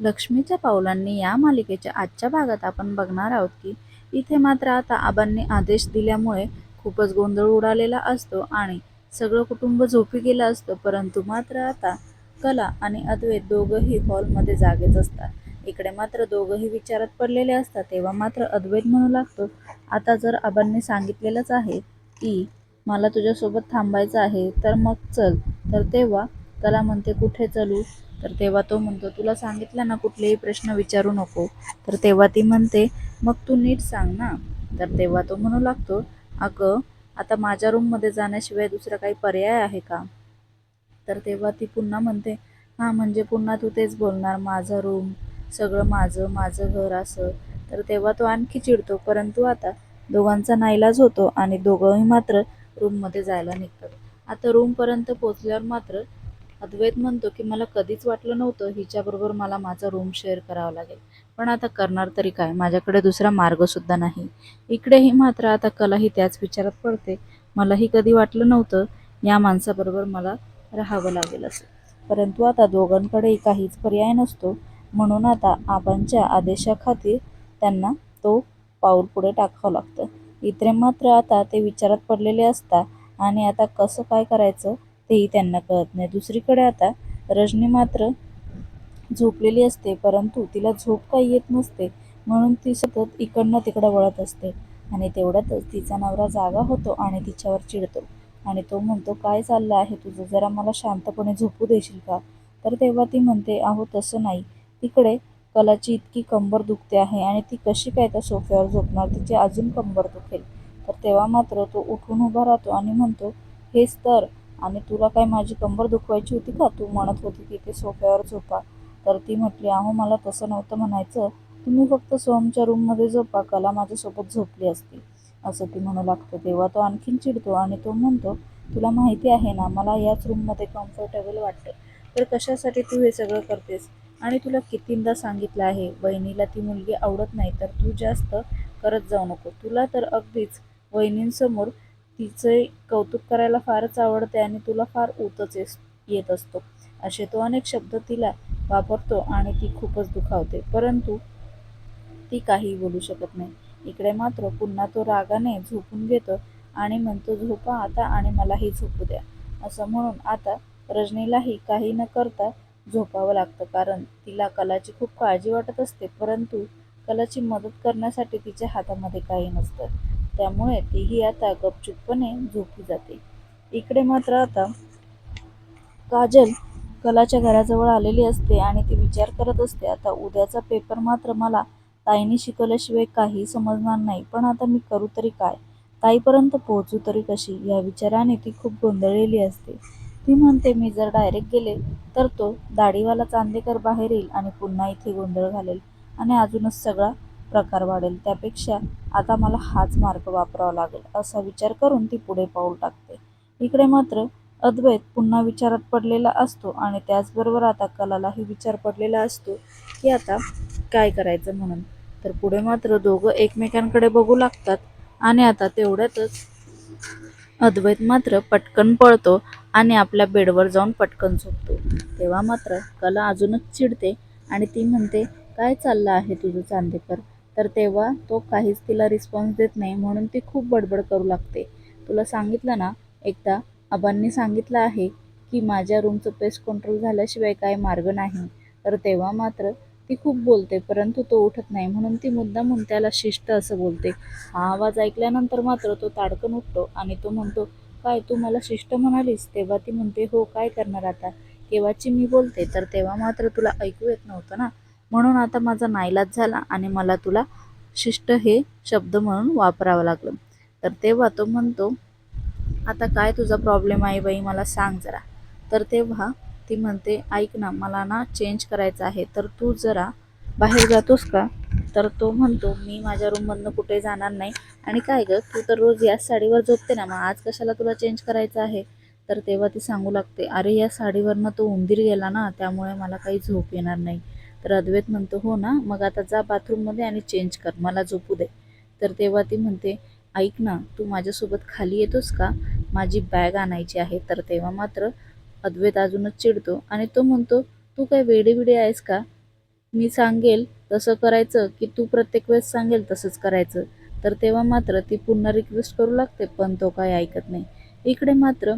लक्ष्मीच्या पावलांनी या मालिकेच्या आजच्या भागात आपण बघणार आहोत की इथे मात्र आता आबांनी आदेश दिल्यामुळे खूपच गोंधळ उडालेला असतो आणि सगळं कुटुंब झोपी गेलं असतं परंतु मात्र आता कला आणि अद्वैत दोघंही हॉलमध्ये जागेच असतात. इकडे मात्र दोघंही विचारात पडलेले असतात तेव्हा मात्र अद्वैत म्हणू लागतो आता जर आबांनी सांगितलेलंच आहे की मला तुझ्यासोबत थांबायचं आहे तर मग चल. तर तेव्हा त्याला म्हणते कुठे चलू? तर तेव्हा तो म्हणतो तुला सांगितलं ना कुठलेही प्रश्न विचारू नको. तर तेव्हा ती म्हणते मग तू नीट सांग ना. तर तेव्हा तो म्हणू लागतो अगं आता माझ्या रूममध्ये जाण्याशिवाय दुसरा काही पर्याय आहे का? तर तेव्हा ती पुन्हा म्हणते हां म्हणजे पुन्हा तू तेच बोलणार माझं रूम सगळं माझं माझं घर असं. तर तेव्हा तो आणखी चिडतो परंतु आता दोघांचा नाईलाज होतो आणि दोघंही मात्र रूममध्ये जायला निघतात. आता रूमपर्यंत पोचल्यावर मात्र अद्वैत म्हणतो की मला कधीच वाटलं नव्हतं हिच्याबरोबर मला माझा रूम शेअर करावा लागेल. पण आता करणार तरी काय? माझ्याकडे दुसरा मार्गसुद्धा नाही. इकडेही मात्र आता कलाही त्याच विचारात पडते. मलाही कधी वाटलं नव्हतं या माणसाबरोबर मला राहावं लागेल असं. परंतु आता दोघांकडेही काहीच पर्याय नसतो. म्हणून आता आबांच्या आदेशाखातीर त्यांना तो पाऊल पुढे टाकावं लागतं. इतरे मात्र आता ते विचारात पडलेले असतात आणि आता कसं काय करायचं? तेही त्यांना कळत नाही. दुसरीकडे आता रजनी मात्र झोपलेली असते परंतु तिला झोप काही येत नसते म्हणून ती सतत इकडनं तिकडं वळत असते. आणि तेवढ्यातच तिचा नवरा जागा होतो आणि तिच्यावर चिडतो. आणि तो म्हणतो काय चाललं आहे तुझं? जरा मला शांतपणे झोपू देशील का? तर तेव्हा ती म्हणते अहो तसं नाही. तिकडे कलाची इतकी कंबर दुखते आहे आणि ती कशी काय त्या सोफ्यावर झोपणार? तिची अजून कंबर दुखेल. तर तेव्हा मात्र तो उठून उभा राहतो आणि म्हणतो हेच तर आणि तुला काय माझी कंबर दुखवायची होती का? तू म्हणत होती की ते सोफ्यावर झोपा. तर ती म्हटली अहो मला तसं नव्हतं म्हणायचं. तुम्ही फक्त सोमच्या रूममध्ये झोपा. कला माझ्यासोबत झोपली असती. असं ती म्हणू लागते. तेव्हा तो आणखीन चिडतो आणि तो म्हणतो तुला माहिती आहे ना मला याच रूममध्ये कम्फर्टेबल वाटतं. तर कशासाठी तू हे सगळं करतेस? आणि तुला कितींदा सांगितलं आहे वहिनीला ती मुलगी आवडत नाही तर तू जास्त करत जाऊ नको. तुला तर अगदीच वहिनींसमोर तिचे कौतुक करायला फारच आवडते आणि तुला फार ऊतच येत असतो. असे तो अनेक शब्द तिला वापरतो आणि ती खूपच दुखावते. परंतु ती काही बोलू शकत नाही. इकडे मात्र पुन्हा तो रागाने झोपून घेतो आणि म्हणतो झोपा आता आणि मलाही झोपू द्या. असं म्हणून आता रजनीलाही काही न करता झोपावं लागतं कारण तिला कलाची खूप काळजी वाटत असते परंतु कलाची मदत करण्यासाठी तिच्या हातामध्ये काही नसतं. त्यामुळे तीही आता गपचूपपणे झोपी जाते. इकडे मात्र आता काजल कलाच्या घराजवळ आलेली असते आणि ती विचार करत असते आता उद्याचा पेपर मात्र मला ताईने शिकवल्याशिवाय काही समजणार नाही पण आता मी करू तरी काय? ताईपर्यंत पोहोचू तरी कशी? या विचाराने ती खूप गोंधळलेली असते. ती म्हणते मी जर डायरेक्ट गेले तर तो दाढीवाला चांदेकर बाहेर येईल आणि पुन्हा इथे गोंधळ घालेल आणि अजूनच सगळा प्रकार वाढेल. त्यापेक्षा आता मला हाच मार्ग वापरावा लागेल असा विचार करून ती पुढे पाऊल टाकते. इकडे मात्र अद्वैत पुन्हा विचारात पडलेला असतो आणि त्याचबरोबर आता कलालाही विचार पडलेला असतो की आता काय करायचं म्हणून. तर पुढे मात्र दोघं एकमेकांकडे बघू लागतात आणि आता तेवढ्यातच अद्वैत मात्र पटकन पळतो आणि आपल्या बेडवर जाऊन पटकन झोपतो. तेव्हा मात्र कला अजूनच चिडते आणि ती म्हणते काय चाललं आहे तुझं चांदेकर? तर तेव्हा तो काहीच तिला रिस्पॉन्स देत नाही म्हणून ती खूप बडबड करू लागते. तुला सांगितलं ना? एकदा आबांनी सांगितलं आहे की माझ्या रूमचं पेस्ट कंट्रोल झाल्याशिवाय काय मार्ग नाही. तर तेव्हा मात्र ती खूप बोलते परंतु तो उठत नाही म्हणून ती मुद्दामून त्याला शिष्ट असं बोलते. हा आवाज ऐकल्यानंतर मात्र तो ताडकन उठतो आणि तो म्हणतो काय तू मला शिष्ट म्हणालीस? तेव्हा ती म्हणते हो काय करणार आता? केव्हाची मी बोलते? तर तेव्हा मात्र तुला ऐकू येत नव्हतं ना? म्हणून आता माझा नाईलाज झाला आणि मला तुला शिष्ट हे शब्द म्हणून वापरावं लागलं. तर तेव्हा तो म्हणतो आता काय तुझा प्रॉब्लेम आहे बाई? मला सांग जरा. तर तेव्हा ती म्हणते ऐक ना मला ना चेंज करायचं आहे. तर तू जरा बाहेर जातोस का? तर तो म्हणतो मी माझ्या रूममधनं कुठे जाणार नाही. आणि काय गं तू तर रोज याच साडीवर झोपते ना मग आज कशाला तुला चेंज करायचं आहे? तर तेव्हा ती सांगू लागते अरे या साडीवरनं तो उंदीर गेला ना त्यामुळे मला काही झोप येणार नाही. तर अद्वैत म्हणतो हो ना मग आता जा बाथरूममध्ये आणि चेंज कर मला झोपू दे. तर तेव्हा ती म्हणते ऐक ना तू माझ्यासोबत खाली येतोस का? माझी बॅग आणायची आहे. तर तेव्हा मात्र अद्वैत अजूनच चिडतो आणि तो म्हणतो तू काय वेडेविडे आहेस का? मी सांगेल तसं करायचं की तू प्रत्येक वेळेस सांगेल तसंच करायचं. तर तेव्हा मात्र ती पुन्हा रिक्वेस्ट करू लागते पण तो काही ऐकत नाही. इकडे मात्र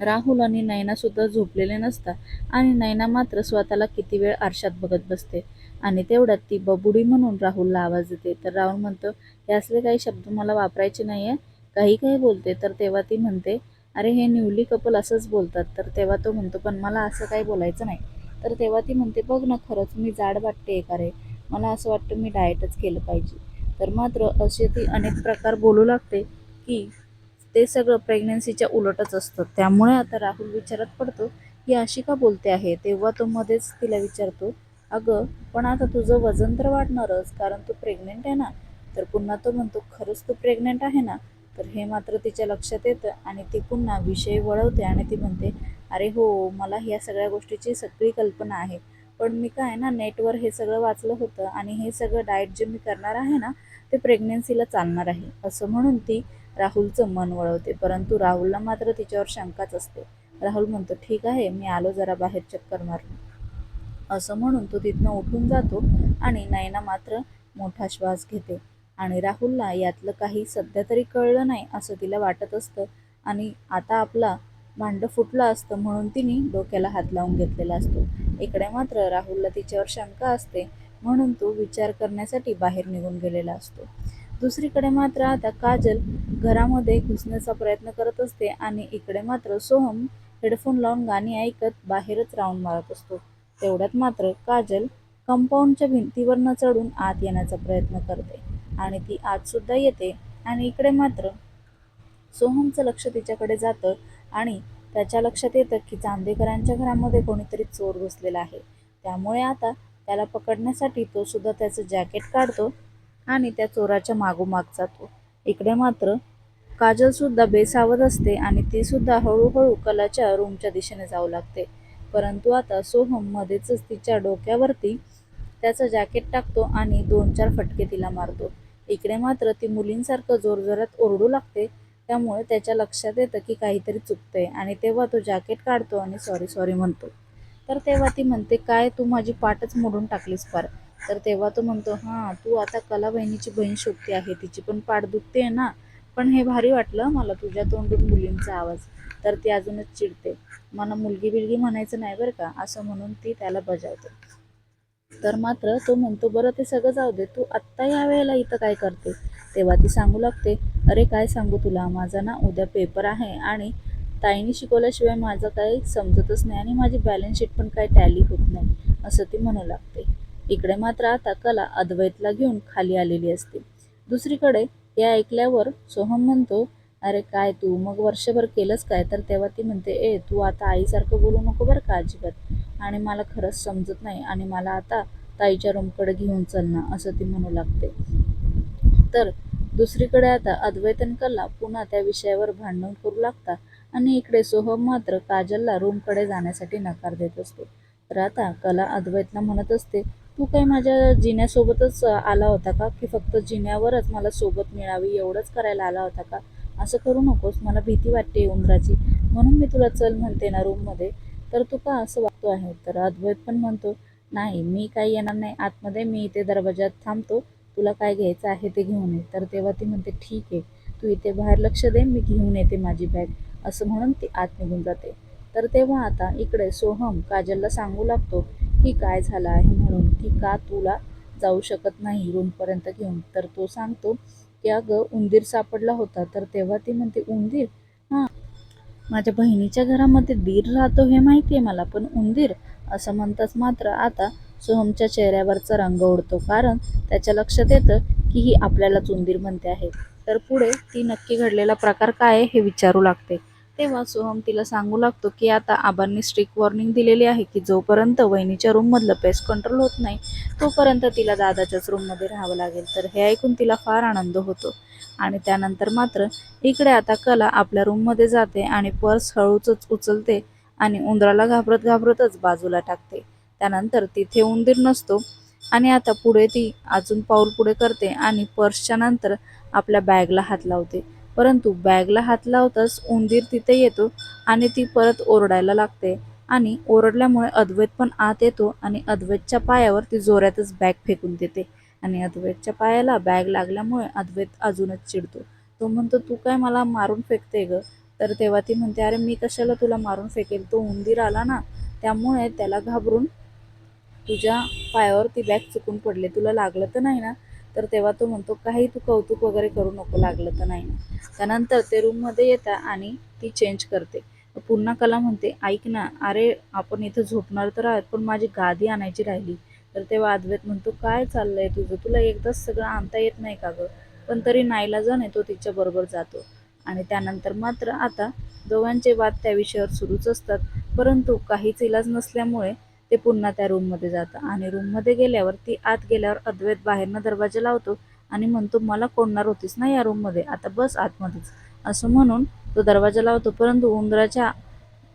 राहुल आणि नैनासुद्धा झोपलेले नसतात आणि नैना मात्र स्वतःला किती वेळ आरशात बघत बसते. आणि तेवढ्यात ती बबुडी म्हणून राहुलला आवाज देते. तर राहुल म्हणतो हे असले काही शब्द मला वापरायचे नाही आहे काही काही बोलते. तर तेव्हा ती म्हणते अरे हे न्यूली कपल असंच बोलतात. तर तेव्हा तो म्हणतो पण मला असं काही बोलायचं नाही. तर तेव्हा ती म्हणते बघ ना खरंच मी जाड वाटते का रे? मला असं वाटतं मी डाएटच केलं पाहिजे. तर मात्र असे ती अनेक प्रकार बोलू लागते की ते सगळं प्रेग्नन्सीच्या उलटच असतं. त्यामुळे आता राहुल विचारात पडतो ही अशी का बोलते आहे. तेव्हा तो मध्येच तिला विचारतो अगं पण आता तुझं वजन तर वाढणारच कारण तू प्रेग्नेंट आहे ना तर पुन्हा तो म्हणतो खरंच तू प्रेग्नेंट आहे ना? तर हे मात्र तिच्या लक्षात येतं आणि ती पुन्हा विषय वळवते आणि ती म्हणते अरे हो मला ह्या सगळ्या गोष्टीची सगळी कल्पना आहे पण मी काय ना नेटवर हे सगळं वाचलं होतं आणि हे सगळं डाएट जे मी करणार आहे ना ते प्रेग्नेन्सीला चालणार आहे. असं म्हणून ती राहुलचं मन वळवते. परंतु राहुलला मात्र तिच्यावर शंकाच असते. राहुल म्हणतो ठीक आहे मी आलो जरा बाहेर चक्कर मारून. असं म्हणून तो तिथनं उठून जातो आणि नयना मात्र मोठा श्वास घेते. आणि राहुलला यातलं काही सध्या तरी कळलं नाही असं तिला वाटत असतं. आणि आता आपला भांडं फुटलं असतं म्हणून तिने डोक्याला हात लावून घेतलेला असतो. इकडे मात्र राहुलला तिच्यावर शंका असते म्हणून तो विचार करण्यासाठी बाहेर निघून गेलेला असतो. दुसरीकडे मात्र आता काजल घरामध्ये घुसण्याचा प्रयत्न करत असते आणि इकडे मात्र सोहम हेडफोन लावून गाणी ऐकत बाहेरच राऊंड मारत असतो. तेवढ्यात मात्र काजल कंपाऊंडच्या भिंतीवरनं चढून आत येण्याचा प्रयत्न करते आणि ती आतसुद्धा येते आणि इकडे मात्र सोहमचं लक्ष तिच्याकडे जातं आणि त्याच्या लक्षात येतं की चांदेकरांच्या घरामध्ये कोणीतरी चोर घुसलेला आहे. त्यामुळे आता त्याला पकडण्यासाठी तो सुद्धा त्याचं जॅकेट काढतो आणि त्या चोराच्या मागोमाग जातो. इकडे मात्र काजलसुद्धा बेसावध असते आणि ती सुद्धा हळूहळू कलाच्या रूमच्या दिशेने जाऊ लागते. परंतु आता सोहम मध्येच तिच्या डोक्यावरती त्याचं जॅकेट टाकतो आणि दोन चार फटके तिला मारतो. इकडे मात्र ती मुलींसारखं जोरजोरात ओरडू लागते त्यामुळे त्याच्या लक्षात येतं की काहीतरी चुकतंय. आणि तेव्हा तो जॅकेट काढतो आणि सॉरी सॉरी म्हणतो. तर तेव्हा ती म्हणते काय तू माझी पाटच मोडून टाकलीस फार? तर तेव्हा तो म्हणतो हां तू आता कला बहिणीची बहीण शोधते आहे. तिची पण पाठ दुखते आहे ना. पण हे भारी वाटलं मला तुझ्या तोंडून मुलींचा आवाज. तर ती अजूनच चिडते. मला मुलगी बिलगी म्हणायचं नाही बरं का असं म्हणून ती त्याला बजावते. तर मात्र तो म्हणतो बरं ते सगळं जाऊ दे. तू आत्ता या वेळेला इथं काय करते? तेव्हा ती सांगू लागते अरे काय सांगू तुला माझा ना उद्या पेपर आहे आणि ताईने शिकवल्याशिवाय माझं काही समजतच नाही आणि माझी बॅलन्स शीट पण काही टॅली होत नाही असं ती म्हणू लागते. इकडे मात्र आता कला अद्वैतला घेऊन खाली आलेली असते. दुसरीकडे हे ऐकल्यावर सोहम म्हणतो अरे काय तू मग वर्षभर केलंच काय? तर तेव्हा ती म्हणते ए तू आता आईसारखं बोलू नको बरं का अजिबात. आणि मला खरंच समजत नाही आणि मला आता ताईच्या रूमकडे घेऊन चल ना असं ती म्हणू लागते. तर दुसरीकडे आता अद्वैत आणि कला पुन्हा त्या विषयावर भांडण करू लागतात आणि इकडे सोहम मात्र काजलला रूमकडे जाण्यासाठी नकार देत असतो. तर आता कला अद्वैतला म्हणत असते तू काही माझ्या जिन्यासोबतच आला होता का? की फक्त जिन्यावरच मला सोबत मिळावी एवढंच करायला आला होता का? असं करू नकोस मला भीती वाटते उंदराची. म्हणून मी तुला चल म्हणते ना रूममध्ये. तर तू का असं वागतो आहे? तर अद्वैत पण म्हणतो नाही मी काही येणार नाही. आतमध्ये मी इथे दरवाजात थांबतो. तुला काय घ्यायचं आहे ते घेऊन ये. तर तेव्हा ती म्हणते ठीक आहे तू इथे बाहेर लक्ष दे मी घेऊन येते माझी बॅग असं म्हणून ती आत निघून जाते. तर तेव्हा आता इकडे सोहम काजलला सांगू लागतो की काय झालं आहे म्हणून की का तुला जाऊ शकत नाही रूमपर्यंत घेऊन. तर तो सांगतो की अगं उंदीर सापडला होता. तर तेव्हा ती म्हणते उंदीर? हां माझ्या बहिणीच्या घरामध्ये दीर राहतो हे माहिती आहे मला पण उंदीर? असं म्हणताच मात्र आता सोहमच्या चेहऱ्यावरचा रंग उडतो. कारण त्याच्या लक्षात येतं की ही आपल्यालाच उंदीर म्हणते आहे. तर पुढे ती नक्की घडलेला प्रकार काय आहे हे विचारू लागते. तेव्हा सोहम तिला सांगू लागतो की आता आबांनी स्ट्रिक्ट वॉर्निंग दिलेली आहे की जोपर्यंत वहिनीच्या रूममधलं पेस्ट कंट्रोल होत नाही तोपर्यंत तिला दादाच्याच रूममध्ये राहावं लागेल. तर हे ऐकून तिला फार आनंद होतो. आणि त्यानंतर मात्र इकडे आता कला आपल्या रूममध्ये जाते आणि पर्स हळूच उचलते आणि उंदराला घाबरत घाबरतच बाजूला टाकते. त्यानंतर तिथे उंदीर नसतो. आणि आता पुढे ती अजून पाऊल पुढे करते आणि पर्सच्या नंतर आपल्या बॅगला हात लावते. परंतु बॅगला हात लावताच उंदीर तिथे येतो आणि ती परत ओरडायला लागते. आणि ओरडल्यामुळे अद्वैत पण आत येतो आणि अद्वैतच्या पायावर ती जोरातच बॅग फेकून देते. आणि अद्वैतच्या पायाला बॅग लागल्यामुळे अद्वैत अजूनच चिडतो. तो म्हणतो तू काय मला मारून फेकते ग? तर तेव्हा ती म्हणते अरे मी कशाला तुला मारून फेकेल? तो उंदीर आला ना त्यामुळे त्याला घाबरून तुझ्या पायावर ती बॅग चुकून पडले. तुला लागलं तर नाही ना? तर तेव्हा तो म्हणतो काही तू कौतुक वगैरे करू नको लागलं तर नाही. ना त्यानंतर ते रूममध्ये येतात आणि ती चेंज करते. पुन्हा कला म्हणते ऐक ना अरे आपण इथं झोपणार तर आहोत पण माझी गादी आणायची राहिली. तर तेव्हा अद्वैत म्हणतो काय चाललंय तुझं? तुला एकदाच सगळं आणता येत नाही का गं? पण तरी नाईलाजाने तो तिच्याबरोबर जातो. आणि त्यानंतर मात्र आता दोघांचे वाद त्या विषयावर सुरूच असतात. परंतु काहीच इलाज नसल्यामुळे ते पुन्हा त्या रूममध्ये जातं. आणि रूममध्ये गेल्यावर ती आत गेल्यावर अद्वैत बाहेरनं दरवाजा लावतो आणि म्हणतो मला कोणणार होतीस ना या रूममध्ये आता बस आतमध्येच. असं म्हणून तो दरवाजा लावतो. परंतु उंदराच्या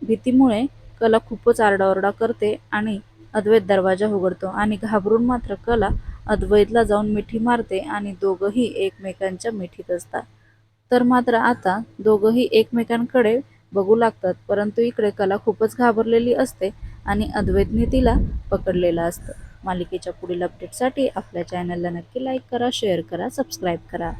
भीतीमुळे कला खूपच आरडाओरडा करते आणि अद्वैत दरवाजा उघडतो. आणि घाबरून मात्र कला अद्वैतला जाऊन मिठी मारते आणि दोघंही एकमेकांच्या मिठीत असतात. तर मात्र आता दोघंही एकमेकांकडे बघू लागतात. परंतु इकडे कला खूपच घाबरलेली असते. आणि अद्वैतने तिला पकडलेलं असतं. मालिकेच्या पुढील अपडेटसाठी आपल्या चॅनलला नक्की लाईक करा शेअर करा सबस्क्राईब करा.